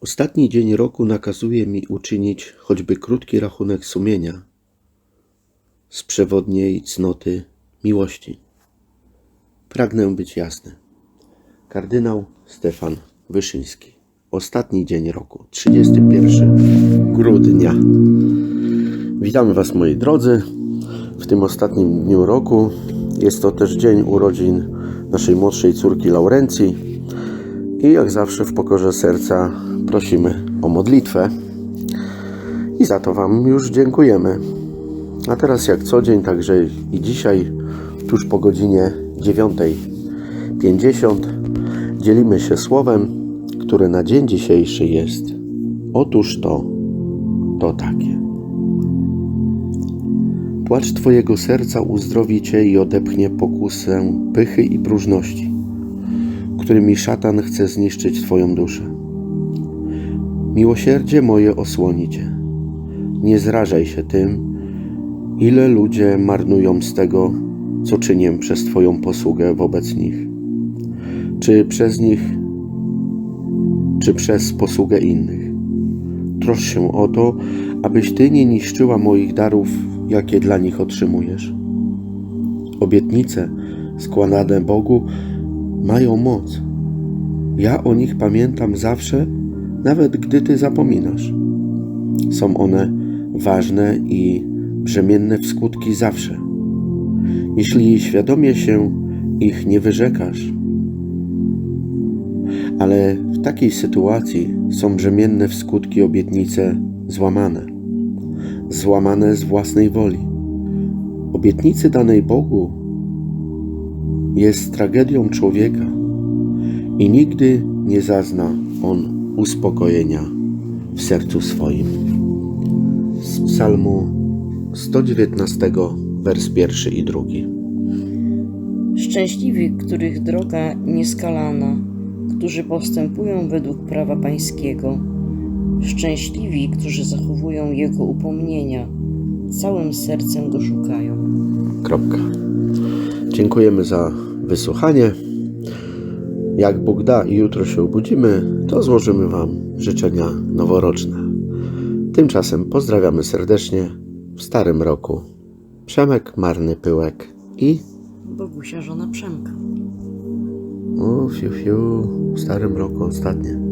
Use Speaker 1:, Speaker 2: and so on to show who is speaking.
Speaker 1: Ostatni dzień roku nakazuje mi uczynić choćby krótki rachunek sumienia z przewodniej cnoty miłości. Pragnę być jasny. Kardynał Stefan Wyszyński. Ostatni dzień roku, 31 grudnia. Witamy Was, moi drodzy, w tym ostatnim dniu roku. Jest to też dzień urodzin naszej młodszej córki Laurencji. I jak zawsze w pokorze serca prosimy o modlitwę. I za to Wam już dziękujemy. A teraz jak co dzień, także i dzisiaj, tuż po godzinie 9.50, dzielimy się słowem, które na dzień dzisiejszy jest. Otóż to, to takie. Płacz Twojego serca uzdrowi Cię i odepchnie pokusę pychy i próżności, którymi szatan chce zniszczyć Twoją duszę. Miłosierdzie moje osłoni Cię. Nie zrażaj się tym, ile ludzie marnują z tego, co czynię przez Twoją posługę wobec nich. Czy przez nich, czy przez posługę innych. Troszcz się o to, abyś Ty nie niszczyła moich darów, jakie dla nich otrzymujesz. Obietnice składane Bogu mają moc. Ja o nich pamiętam zawsze, nawet gdy Ty zapominasz. Są one ważne i brzemienne w skutki zawsze. Jeśli świadomie się ich nie wyrzekasz, ale w takiej sytuacji są brzemienne w skutki obietnice złamane, złamane z własnej woli. Obietnicy danej Bogu jest tragedią człowieka i nigdy nie zazna on uspokojenia w sercu swoim. Z Psalmu 119, wers pierwszy i drugi.
Speaker 2: Szczęśliwi, których droga nieskalana, którzy postępują według prawa Pańskiego. Szczęśliwi, którzy zachowują Jego upomnienia, całym sercem Go szukają.
Speaker 1: Kropka. Dziękujemy za wysłuchanie. Jak Bóg da i jutro się obudzimy, to złożymy Wam życzenia noworoczne. Tymczasem pozdrawiamy serdecznie w starym roku. Przemek, Marny Pyłek i
Speaker 2: Bogusia żona Przemka.
Speaker 1: o, fiu, fiu, w starym roku ostatnie.